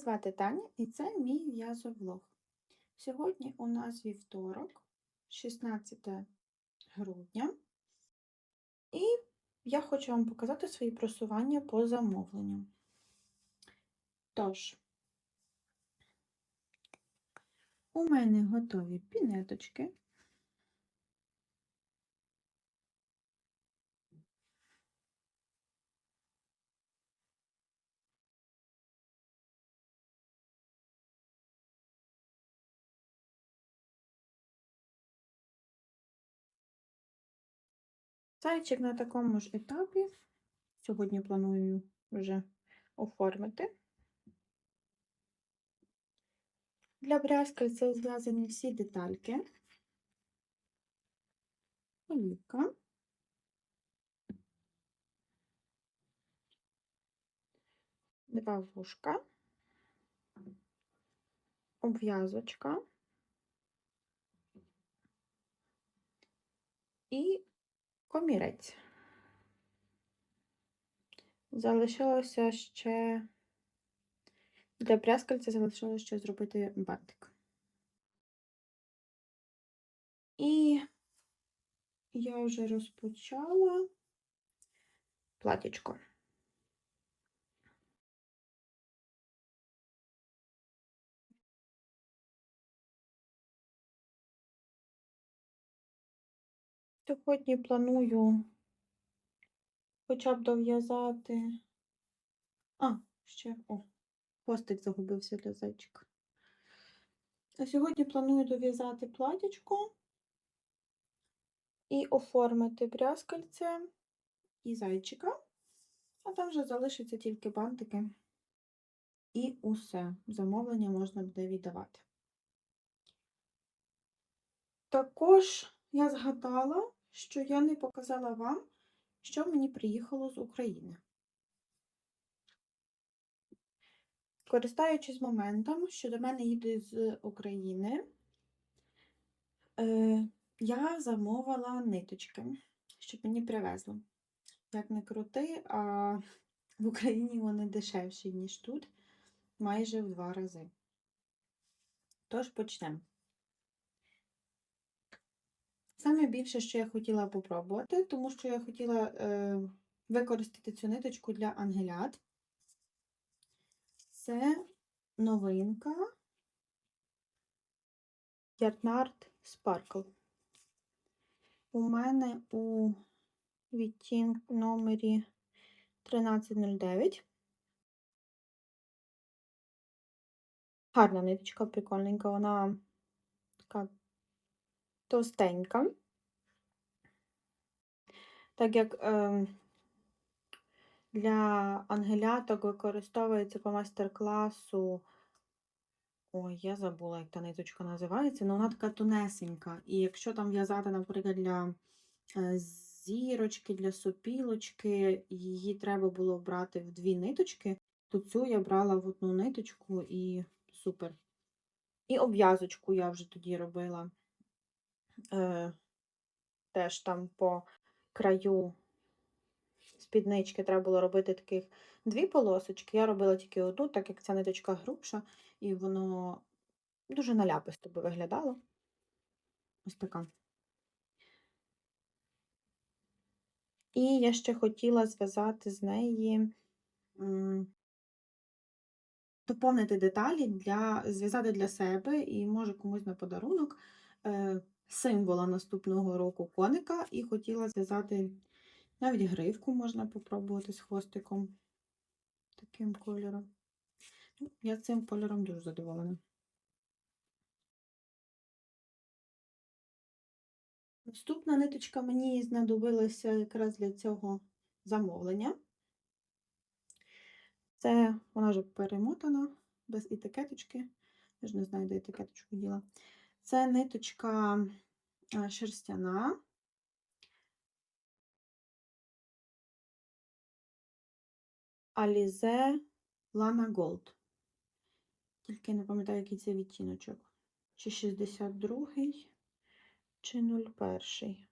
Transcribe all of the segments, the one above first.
звати Таня і це мій в'язовлог. Сьогодні у нас вівторок, 16 грудня, і я хочу вам показати свої просування по замовленню. Тож, у мене готові пінеточки. Зайчик на такому ж етапі. Сьогодні планую вже оформити. Для брязкальця зв'язані всі детальки. Олівка. Два вушка, обв'язочка і комірець. Залишилося ще для пряскальця залишилося ще зробити бантик. І я вже розпочала платічко. Сьогодні планую хоча б дов'язати. А, ще о, хвостик загубився для зайчика. А сьогодні планую дов'язати платічко і оформити брязкальце і зайчика, а там вже залишиться тільки бантики. І усе. Замовлення можна буде віддавати. Також я згадала, що я не показала вам, що мені приїхало з України. Користаючись моментом, що до мене їде з України, е, я замовила ниточки, щоб мені привезли. Як не крути, а в Україні вони дешевші, ніж тут, майже в два рази. Тож почнемо. Саме більше, що я хотіла попробувати, тому що я хотіла е, використати цю ниточку для ангелят. Це новинка Yarnart Sparkle. У мене у відтінку номері 1309. Гарна ниточка, прикольненька, вона товстенька. Так як е, для ангеляток використовується по майстер-класу. Ой, я забула, як та ниточка називається, але вона така тонесенька. І якщо там в'язати, наприклад, для е, зірочки, для сопілочки, її треба було брати в дві ниточки, то цю я брала в одну ниточку і супер. І обв'язочку я вже тоді робила е, теж там по краю спіднички треба було робити таких дві полосочки. Я робила тільки одну, так як ця ниточка грубша, і воно дуже наляписто би виглядало. Ось така. І я ще хотіла зв'язати з неї, доповнити деталі, для, зв'язати для себе і, може, комусь на подарунок е, символа наступного року коника, і хотіла зв'язати навіть гривку можна попробувати з хвостиком таким кольором. Ну, я цим кольором дуже задоволена. Наступна ниточка мені знадобилася якраз для цього замовлення. Це вона вже перемотана, без етикеточки. Я ж не знаю, де етикеточку діла. Це ниточка шерстяна. Alize Lana Gold. Тільки не пам'ятаю, який це відтіночок. Чи 62-й, чи 01.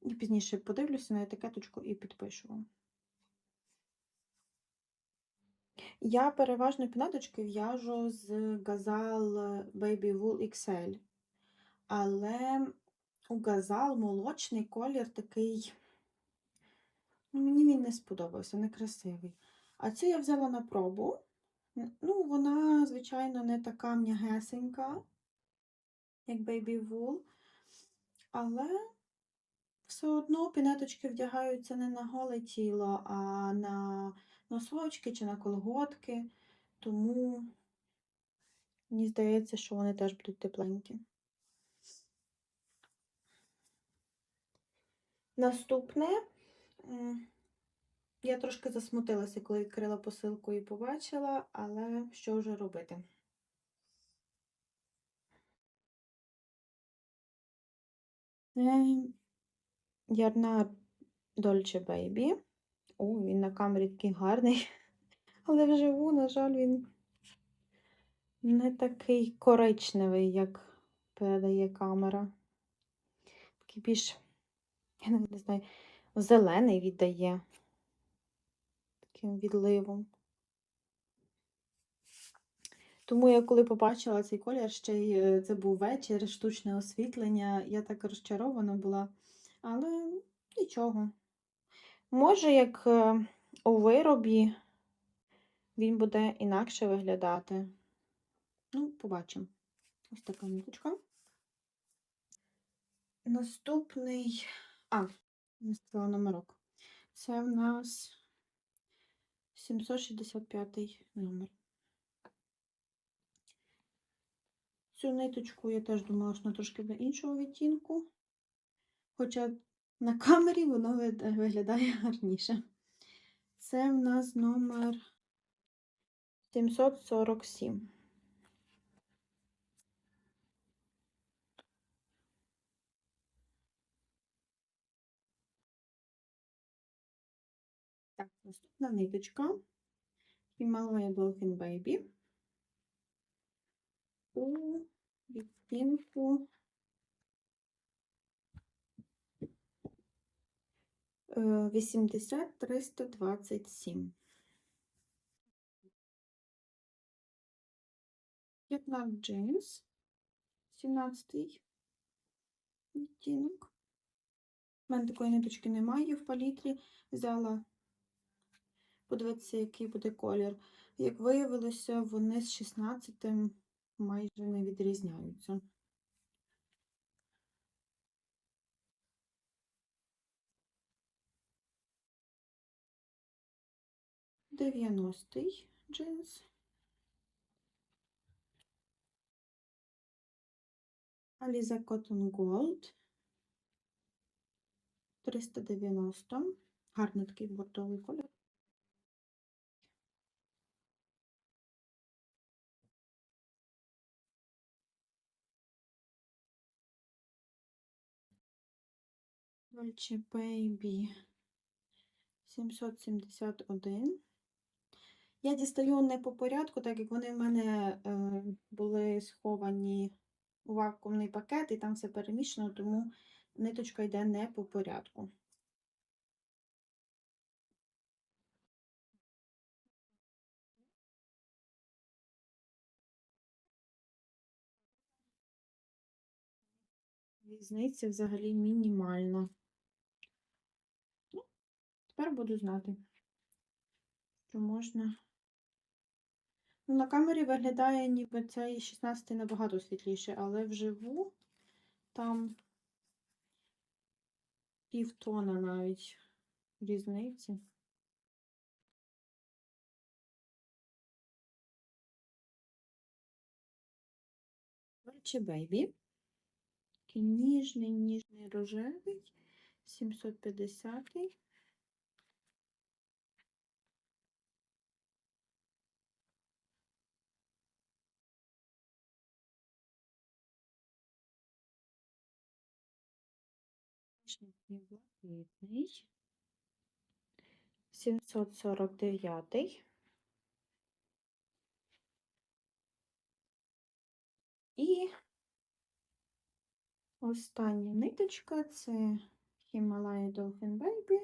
І пізніше подивлюся на етикеточку і підпишу вам. Я переважно пінеточки в'яжу з Gazal Baby Wool XL. Але у Gazal молочний колір такий, ну, мені він не сподобався, некрасивий. А цю я взяла на пробу. Ну, вона, звичайно, не така м'ягесенька, як Baby Wool, але все одно пінеточки вдягаються не на голе тіло, а на носочки чи на колготки, тому мені здається, що вони теж будуть тепленькі. Наступне, я трошки засмутилася, коли відкрила посилку і побачила, але що вже робити? Ярна Dolce Baby. О, він на камері такий гарний, але вживу, на жаль, він не такий коричневий, як передає камера. Такий більш, я не знаю, зелений віддає таким відливом. Тому я коли побачила цей колір, ще й е, це був вечір, штучне освітлення, я так розчарована була, але нічого. Може, як е, у виробі він буде інакше виглядати. Ну, побачимо. Ось така ниточка. Наступний, а, не сказала номерок. Це в нас 765 номер. Цю ниточку я теж думала, що вона трошки до іншого відтінку, хоча на камері воно виглядає гарніше. Це в нас номер 747. Так, наступна ниточка Himalaya Dolphin Baby у відтінку 80 327. 15 джинс, 17 відтінок. У мене такої ниточки немає в палітрі. Взяла, подивитися, який буде колір. Як виявилося, вони з 16 майже не відрізняються. 90-й джинс. Aliza Cotton Gold 390. Гарний такий бордовий кольор. Dolce Baby 771. Я дістаю не по порядку, так як вони в мене е, були сховані у вакуумний пакет, і там все перемішано, тому ниточка йде не по порядку. Різниця взагалі мінімальна. Ну, Тепер буду знати, що можна. Ну, на камері виглядає, ніби цей 16 набагато світліше, але вживу там півтона навіть різниці. Dolce Baby. Ніжний, ніжний рожевий, 750 блакитний, 749. І остання ниточка це Himalaya Dolphin Baby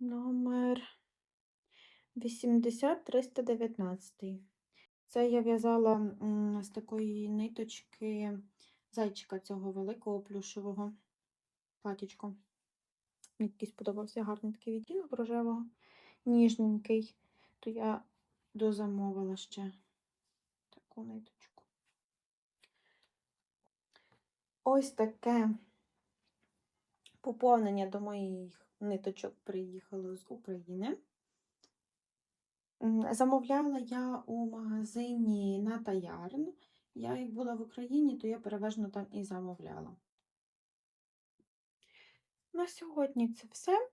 номер 80 319. Це я в'язала з такої ниточки зайчика цього великого плюшевого платічко. Мені такий сподобався гарний такий відтінок рожевого, ніжненький. То я дозамовила ще таку ниточку. Ось таке поповнення до моїх ниточок приїхало з України. Замовляла я у магазині Ната Ярн. Я як була в Україні, то я переважно там і замовляла. На сьогодні це все.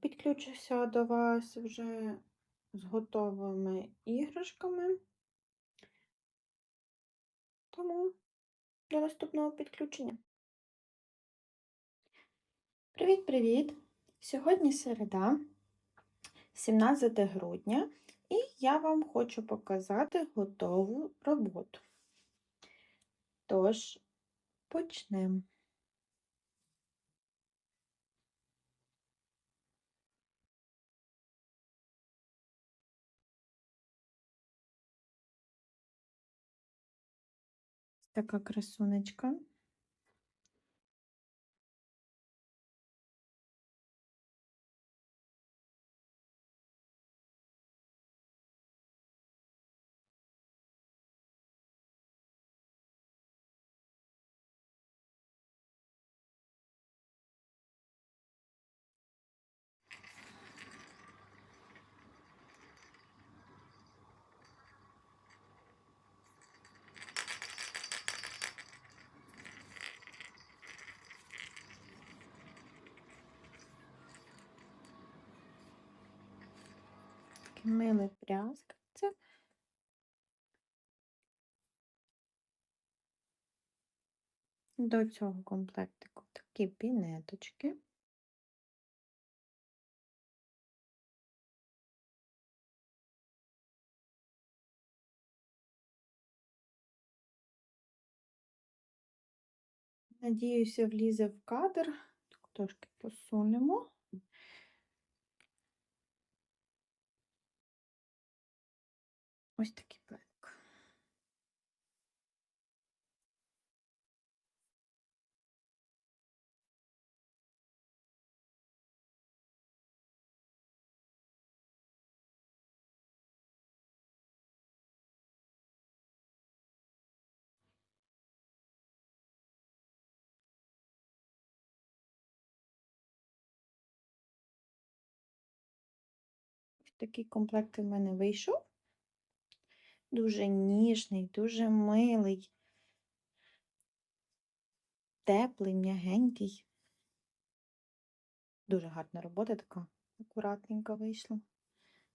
Підключуся до вас вже з готовими іграшками. Тому до наступного підключення. Привіт-привіт! Сьогодні середа, 17 грудня, і я вам хочу показати готову роботу. Тож, почнемо. Така красунечка. Таке миле пряскальце. До цього комплектику такі пінеточки. Надіюся, влізе в кадр. Трошки посунемо. Ось такий пленк. Такий комплект у мене вийшов. Дуже ніжний, дуже милий, теплий, м'ягенький. Дуже гарна робота така, акуратненька вийшла.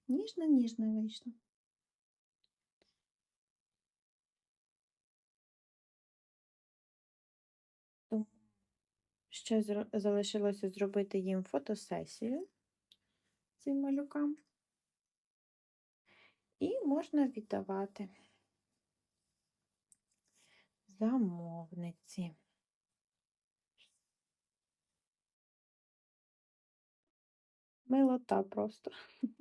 Ніжна-ніжна вийшла. Тому ще залишилося зробити їм фотосесію цим малюкам. І можна віддавати замовниці. Милота просто.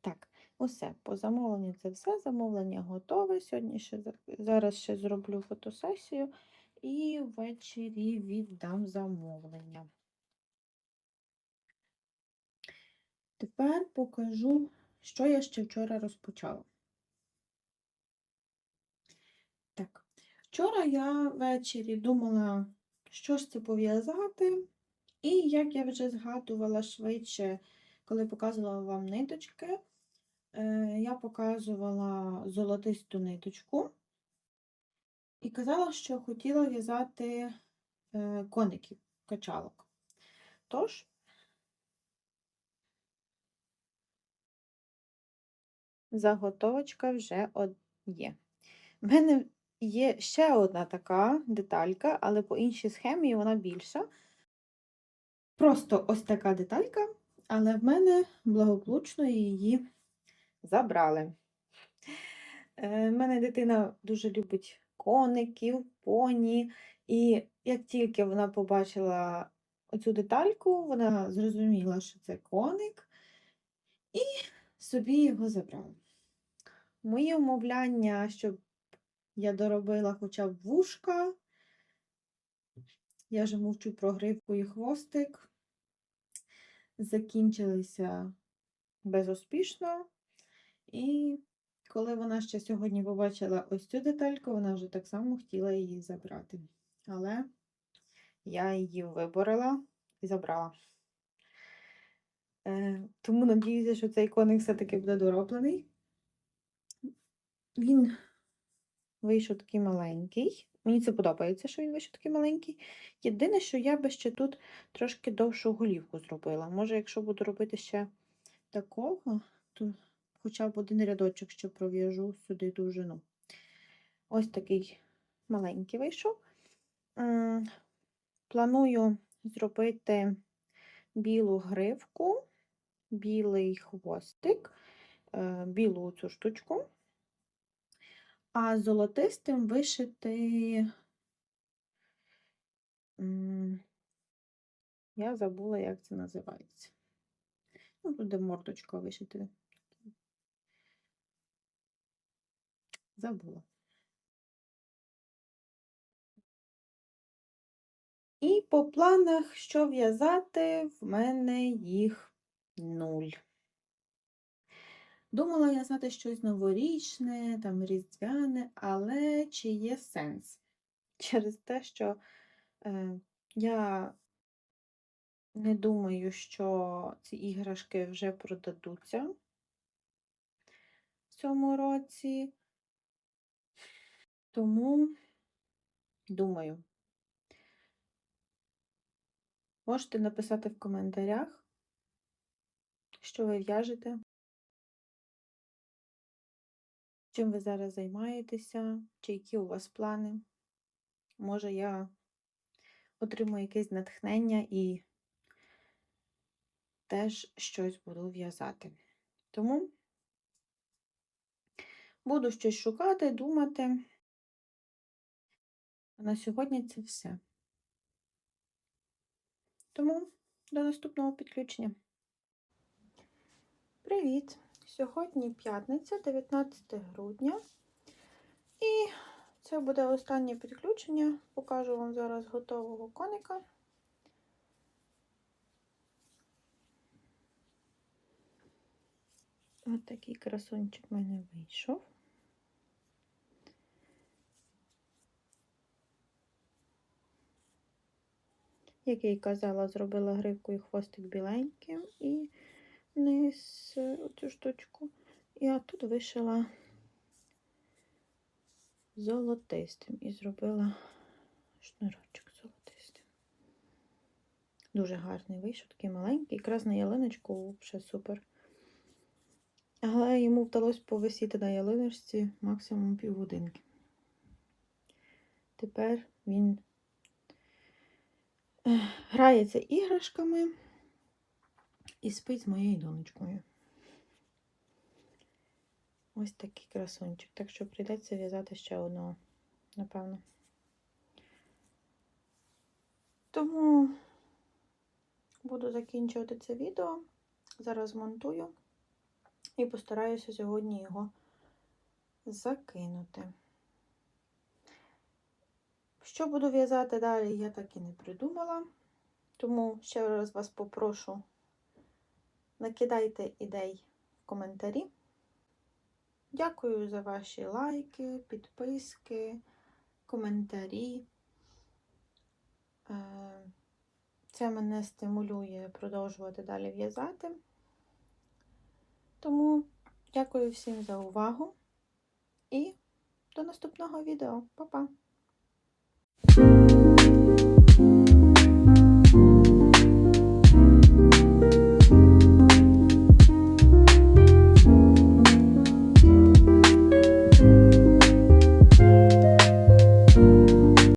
Так, усе, по замовленню це все. Замовлення готове. Сьогодні ще зараз ще зроблю фотосесію і ввечері віддам замовлення. Тепер покажу, що я ще вчора розпочала. Так, вчора я ввечері думала, що ж це пов'язати. І як я вже згадувала швидше, коли показувала вам ниточки, е, я показувала золотисту ниточку і казала, що хотіла в'язати е, коників, качалок. Тож, заготовочка вже є. У мене є ще одна така деталька, але по іншій схемі вона більша. Просто ось така деталька, але в мене благополучно її забрали. Е, В мене дитина дуже любить коників, поні, і як тільки вона побачила оцю детальку, вона зрозуміла, що це коник, І собі його забрала. Моє умовляння, щоб я доробила хоча б вушка. Я вже мовчу про гривку і хвостик. Закінчилися безуспішно. І коли вона ще сьогодні побачила ось цю детальку, вона вже так само хотіла її забрати. Але я її виборила і забрала. Е, тому надіюся, що цей коник все-таки буде дороблений. Він вийшов такий маленький. Мені це подобається, що він вийшов такий маленький. Єдине, що я би ще тут трошки довшу голівку зробила. Може, якщо буду робити ще такого, то хоча б один рядочок ще пров'яжу сюди довжину. Ось такий маленький вийшов. Планую зробити білу гривку, білий хвостик, е, білу цю штучку, а золотистим вишити. Я забула, як це називається. Ну, буде мордочка вишити. Забула. І по планах, що в'язати, в мене їх нуль. Думала в'язати щось новорічне, там різдвяне, але чи є сенс? Через те, що е, я не думаю, що ці іграшки вже продадуться в цьому році. Тому думаю. Можете написати в коментарях, що ви в'яжете, чим ви зараз займаєтеся, чи які у вас плани. Може, я отримую якесь натхнення і теж щось буду в'язати. Тому буду щось шукати, думати. А на сьогодні це все. Тому до наступного підключення. Привіт! Сьогодні п'ятниця, 19 грудня. І це буде останнє підключення. Покажу вам зараз готового коника. Ось такий красунчик в мене вийшов. Як я й казала, зробила гривку і хвостик біленьким і низ оцю штучку. І тут вишила золотистим і зробила шнурочок золотистим. Дуже гарний вийшов, такий маленький, якраз на ялиночку взагалі супер. Але йому вдалося повисіти на ялиночці максимум півгодинки. Тепер він грається іграшками і спить з моєю донечкою. Ось такий красунчик. Так що прийдеться в'язати ще одного, напевно. Тому буду закінчувати це відео. Зараз монтую і постараюся сьогодні його закинути. Що буду в'язати далі, я так і не придумала. Тому ще раз вас попрошу, накидайте ідей в коментарі. Дякую за ваші лайки, підписки, коментарі. Е, це мене стимулює продовжувати далі в'язати. Тому дякую всім за увагу і до наступного відео. Па-па!